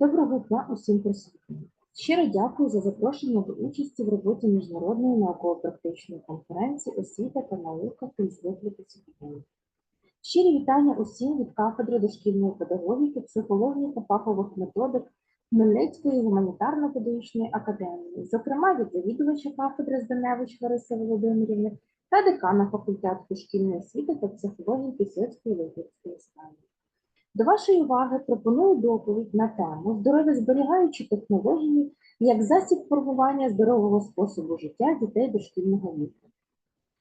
Доброго дня усім присутнім. Щиро дякую за запрошення до участі в роботі міжнародної науково-практичної конференції освіта та наука крізь виклики сьогодення. Щирі вітання усім від кафедри дошкільної педагогіки, психології та фахових методик Хмельницької гуманітарно-педагогічної академії, зокрема від завідувача кафедри Зданевич Лариси Володимирівни та декана факультету дошкільної освіти та психології Кисельської Литівської станції. До вашої уваги пропоную доповідь на тему здоров'язберігаючі технології як засіб формування здорового способу життя дітей дошкільного віку.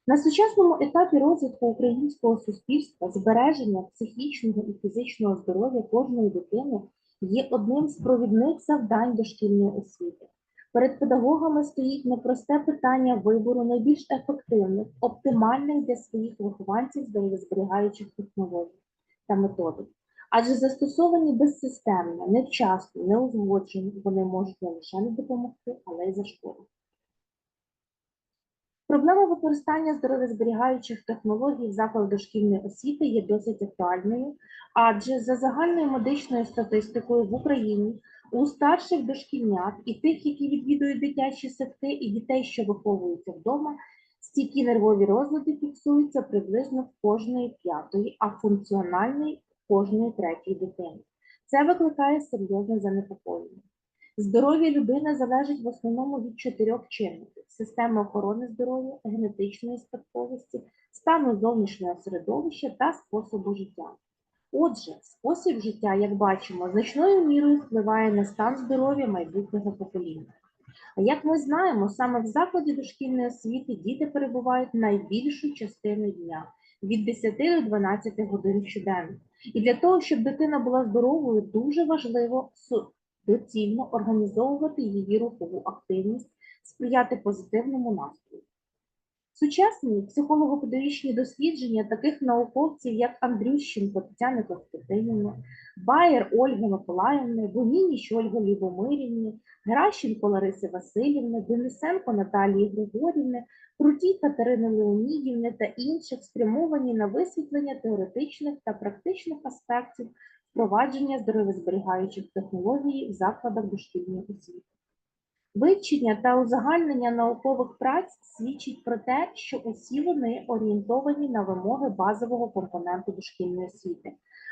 На сучасному етапі розвитку українського суспільства збереження психічного і фізичного здоров'я кожної дитини є одним з провідних завдань дошкільної освіти. Перед педагогами стоїть непросте питання вибору найбільш ефективних, оптимальних для своїх вихованців здоров'язберігаючих технологій та методик. Адже застосовані безсистемно, невчасно, неузгоджені, вони можуть не лише не допомогти, але й зашкодити. Проблема використання здоров'язберігаючих технологій в закладах дошкільної освіти є досить актуальною, адже за загальною медичною статистикою в Україні у старших дошкільнят і тих, які відвідують дитячі садки, і дітей, що виховуються вдома, стійкі нервові розлади фіксуються приблизно в кожної п'ятої, а функціональний кожної третьої дитини. Це викликає серйозне занепокоєння. Здоров'я людини залежить в основному від чотирьох чинників: системи охорони здоров'я, генетичної спадковості, стану зовнішнього середовища та способу життя. Отже, спосіб життя, як бачимо, значною мірою впливає на стан здоров'я майбутнього покоління. А як ми знаємо, саме в закладі дошкільної освіти діти перебувають найбільшу частину дня від 10 до 12 годин щоденно. І для того, щоб дитина була здоровою, дуже важливо доцільно організовувати її рухову активність, сприяти позитивному настрою. Сучасні психолого-педагогічні дослідження таких науковців, як Андрющенко Тетяни Костянтинівни, Байер Ольги Миколаївни, Богініч Ольги Лівомирівни, Геращенко Лариси Васильівни, Денисенко Наталії Григорівни, Крутій Катерини Леонідівни та інших спрямовані на висвітлення теоретичних та практичних аспектів впровадження здоров'язберігаючих технологій в закладах дошкільної освіти. Вивчення та узагальнення наукових праць свідчить про те, що усі вони орієнтовані на вимоги базового компоненту дошкільної освіти.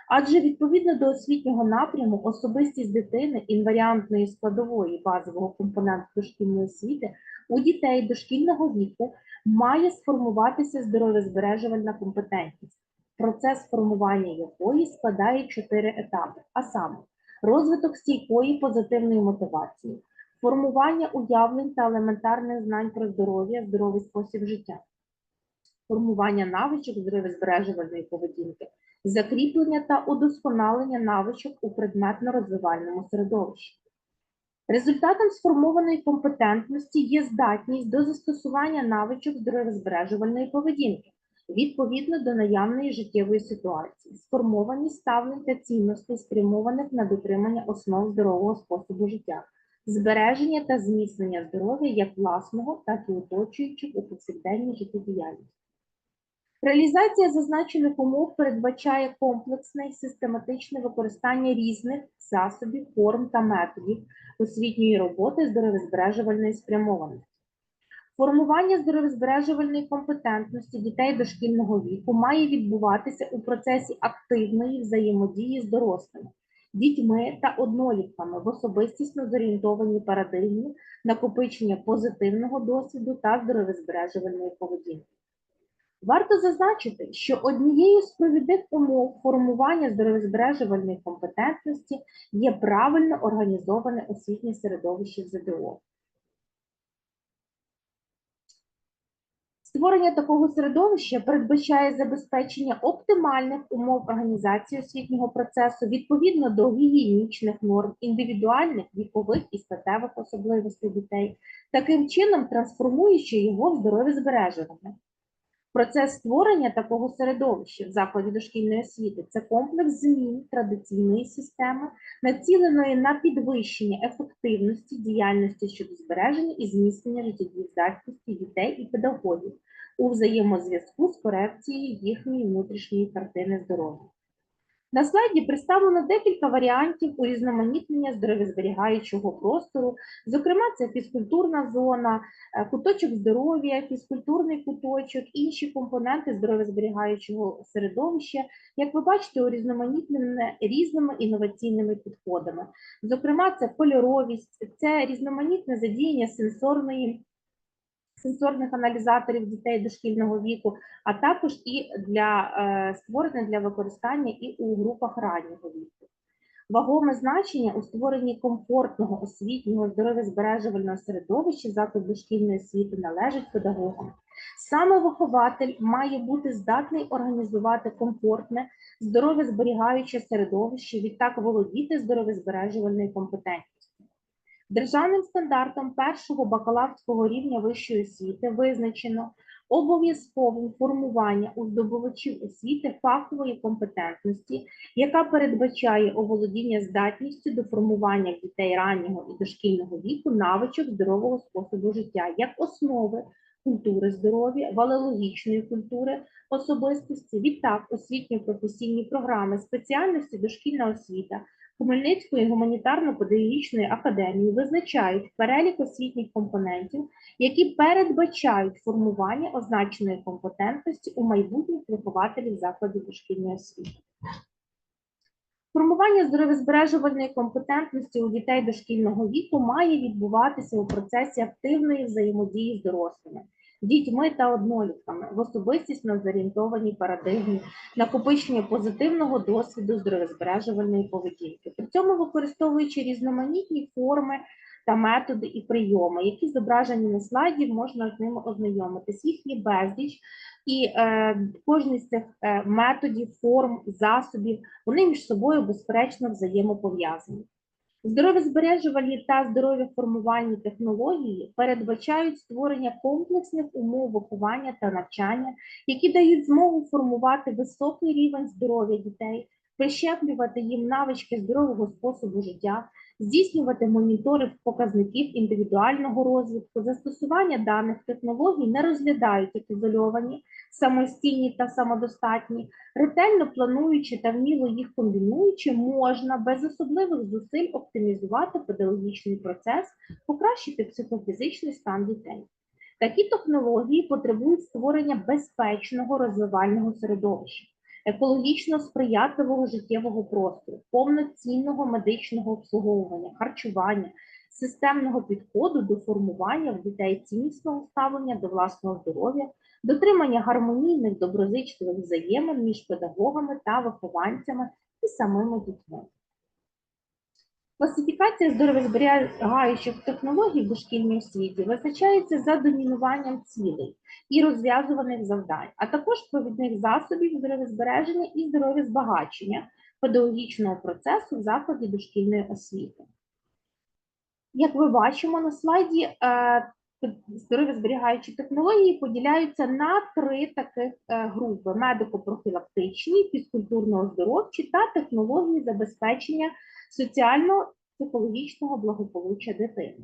Адже відповідно до освітнього напряму особистість дитини інваріантної складової базового компоненту дошкільної освіти у дітей дошкільного віку має сформуватися здоров'язбережувальна компетентність, процес формування якої складає чотири етапи, а саме розвиток стійкої позитивної мотивації, формування уявлень та елементарних знань про здоров'я, здоровий спосіб життя, формування навичок здоров'язбережувальної поведінки, закріплення та удосконалення навичок у предметно-розвивальному середовищі. Результатом сформованої компетентності є здатність до застосування навичок здоров'язбережувальної поведінки відповідно до наявної життєвої ситуації, сформованість ставлень та цінностей, спрямованих на дотримання основ здорового способу життя, збереження та зміцнення здоров'я як власного, так і оточуючих у повсякденній життєдіяльності. Реалізація зазначених умов передбачає комплексне і систематичне використання різних засобів, форм та методів освітньої роботи здоров'язбережувальної спрямованості. Формування здоров'язбережувальної компетентності дітей дошкільного віку має відбуватися у процесі активної взаємодії з дорослими, дітьми та однолітками в особистісно зорієнтованій парадигмі накопичення позитивного досвіду та здоровозбережувальної поведінки. Варто зазначити, що однією з провідних умов формування здоровозбережувальної компетентності є правильно організоване освітнє середовище ЗДО. Створення такого середовища передбачає забезпечення оптимальних умов організації освітнього процесу відповідно до гігієнічних норм, індивідуальних, вікових і статевих особливостей дітей, таким чином трансформуючи його в здоров'язбережуване. Процес створення такого середовища в закладі дошкільної освіти це комплекс змін традиційної системи, націленої на підвищення ефективності діяльності щодо збереження і зміцнення життєздатності дітей і педагогів у взаємозв'язку з корекцією їхньої внутрішньої картини здоров'я. На слайді представлено декілька варіантів урізноманітнення здоров'язберігаючого простору. Зокрема, це фізкультурна зона, е, куточок здоров'я, фізкультурний куточок, інші компоненти здоров'язберігаючого середовища. Як ви бачите, урізноманітнене різними інноваційними підходами. Зокрема, це кольоровість, це різноманітне задіяння сенсорної. Сенсорних аналізаторів дітей дошкільного віку, а також і для е, створене для використання і у групах раннього віку. Вагоме значення у створенні комфортного освітнього здоров'язбережувального середовища закладу дошкільної освіти належить педагогам. Саме вихователь має бути здатний організувати комфортне, здоров'язберігаюче середовище, відтак володіти здоров'язбережувальною компетенцією. Державним стандартом першого бакалаврського рівня вищої освіти визначено обов'язковим формування у здобувачів освіти фахової компетентності, яка передбачає оволодіння здатністю до формування дітей раннього і дошкільного віку навичок здорового способу життя як основи культури здоров'я, валеологічної культури особистості, відтак освітньо-професійні програми спеціальності дошкільна освіта Хмельницької гуманітарно-педагогічної академії визначають перелік освітніх компонентів, які передбачають формування означеної компетентності у майбутніх вихователів закладів дошкільної освіти. Формування здоров'язбережувальної компетентності у дітей дошкільного віку має відбуватися у процесі активної взаємодії з дорослими, дітьми та однолітками в особистісно зорієнтованій парадигмі, накопичення позитивного досвіду здоров'язбережувальної поведінки, при цьому використовуючи різноманітні форми та методи і прийоми, які зображені на слайді, можна з ними ознайомитись. Їх є безліч, і е, кожен з цих е, методів, форм, засобів, вони між собою безперечно взаємопов'язані. Здоров'язбережувальні та здоров'яформувальні технології передбачають створення комплексних умов виховання та навчання, які дають змогу формувати високий рівень здоров'я дітей, прищеплювати їм навички здорового способу життя, здійснювати моніторинг показників індивідуального розвитку, застосування даних технологій не розглядають як ізольовані, самостійні та самодостатні, ретельно плануючи та вміло їх комбінуючи, можна без особливих зусиль оптимізувати педагогічний процес, покращити психофізичний стан дітей. Такі технології потребують створення безпечного розвивального середовища екологічно сприятливого життєвого простору, повноцінного медичного обслуговування, харчування, системного підходу до формування в дітей ціннісного ставлення до власного здоров'я, дотримання гармонійних доброзичливих взаємин між педагогами та вихованцями і самими дітьми. Класифікація здоров'язберігаючих технологій в дошкільній освіті визначається за домінуванням цілей і розв'язуваних завдань, а також провідних засобів здоров'язбереження і здоров'язбагачення педагогічного процесу в закладі дошкільної освіти. Як ви бачимо на слайді, здорові здоров'язберігаючі технології поділяються на три таких е, групи: медико-профілактичні, фізкультурно-оздоровчі та технології забезпечення соціально-психологічного благополуччя дитини.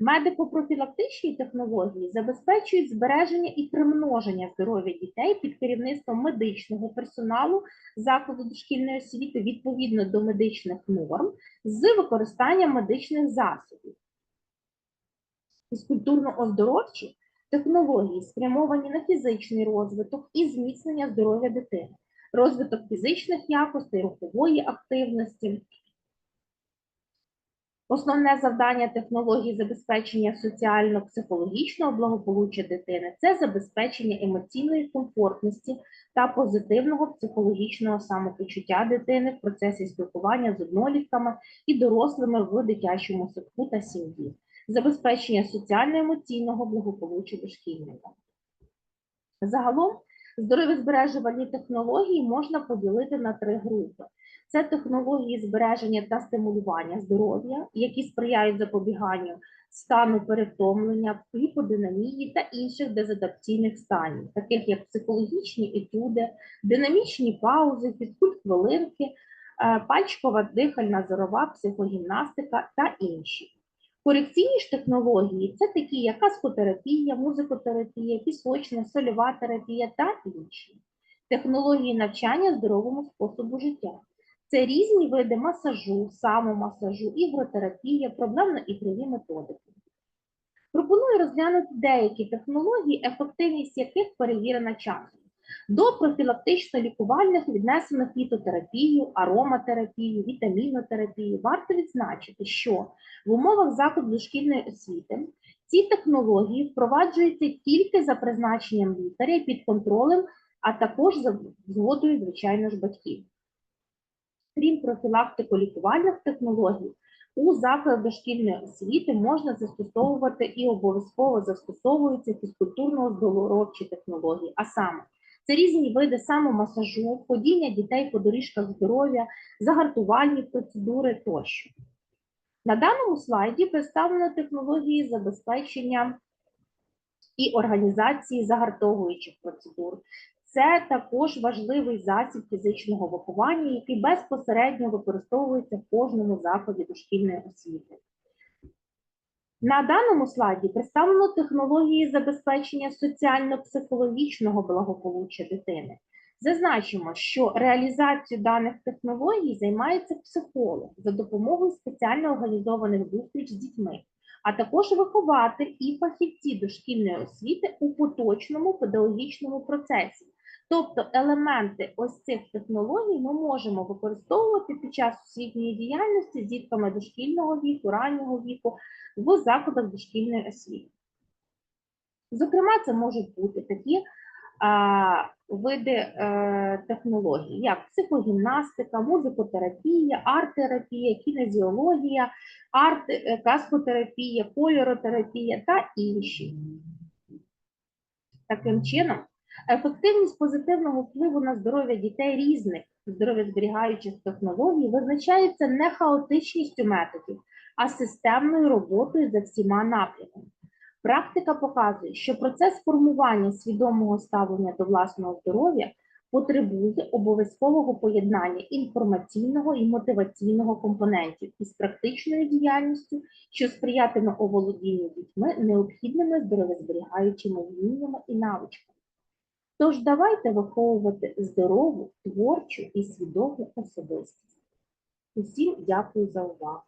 Медико-профілактичні технології забезпечують збереження і примноження здоров'я дітей під керівництвом медичного персоналу закладу дошкільної освіти відповідно до медичних норм з використанням медичних засобів. Фізкультурно-оздоровчі технології спрямовані на фізичний розвиток і зміцнення здоров'я дитини, розвиток фізичних якостей, рухової активності, Основне завдання технології забезпечення соціально-психологічного благополуччя дитини це забезпечення емоційної комфортності та позитивного психологічного самопочуття дитини в процесі спілкування з однолітками і дорослими в дитячому садку та сім'ї, забезпечення соціально-емоційного благополуччя дошкільника. Загалом здоров'язбережувальні технології можна поділити на три групи. Це технології збереження та стимулювання здоров'я, які сприяють запобіганню стану перетомлення, гіподинамії та інших дезадаптійних станів, таких як психологічні етюди, динамічні паузи, фізкульт хвилинки, е, пальчикова дихальна зорова психогімнастика та інші. Корекційні ж технології це такі, як каскотерапія, музикотерапія, пісочна, сольова терапія та інші. технології навчання здоровому способу життя. Це різні види масажу, самомасажу, ігротерапія, проблемно-ігрові методики. Пропоную розглянути деякі технології, ефективність яких перевірена часом. До профілактично-лікувальних віднесено фітотерапію, ароматерапію, вітамінотерапію. Варто відзначити, що в умовах закладу дошкільної освіти ці технології впроваджуються тільки за призначенням лікаря під контролем, а також за згодою, звичайно ж, батьків. Крім профілактико-лікувальних технологій, у закладах дошкільної освіти можна застосовувати і обов'язково застосовуються фізкультурно-оздоровчі технології, а саме це різні види самомасажу, ходіння дітей по доріжках здоров'я, загартувальні процедури тощо. На даному слайді представлено технології забезпечення і організації загартовуючих процедур. Це також важливий засіб фізичного виховання, який безпосередньо використовується в кожному закладі дошкільної освіти. На даному слайді представлено технології забезпечення соціально-психологічного благополуччя дитини. Зазначимо, що реалізацією даних технологій займається психолог за допомогою спеціально організованих зустріч з дітьми, а також вихователь і фахівці дошкільної освіти у поточному педагогічному процесі. Тобто елементи ось цих технологій ми можемо використовувати під час освітньої діяльності з дітками дошкільного віку, раннього віку в закладах дошкільної освіти. Зокрема, це можуть бути такі а, види е, технологій, як психогімнастика, музикотерапія, арт-терапія, кінезіологія, арт, е, каскотерапія, кольоротерапія та інші. Таким чином, ефективність позитивного впливу на здоров'я дітей різних здоров'язберігаючих технологій визначається не хаотичністю методів, а системною роботою за всіма напрямами. Практика показує, що процес формування свідомого ставлення до власного здоров'я потребує обов'язкового поєднання інформаційного і мотиваційного компонентів із практичною діяльністю, що сприятиме оволодінню дітьми необхідними здоров'язберігаючими вміннями і навичками. Тож давайте виховувати здорову, творчу і свідому особистість. Усім дякую за увагу.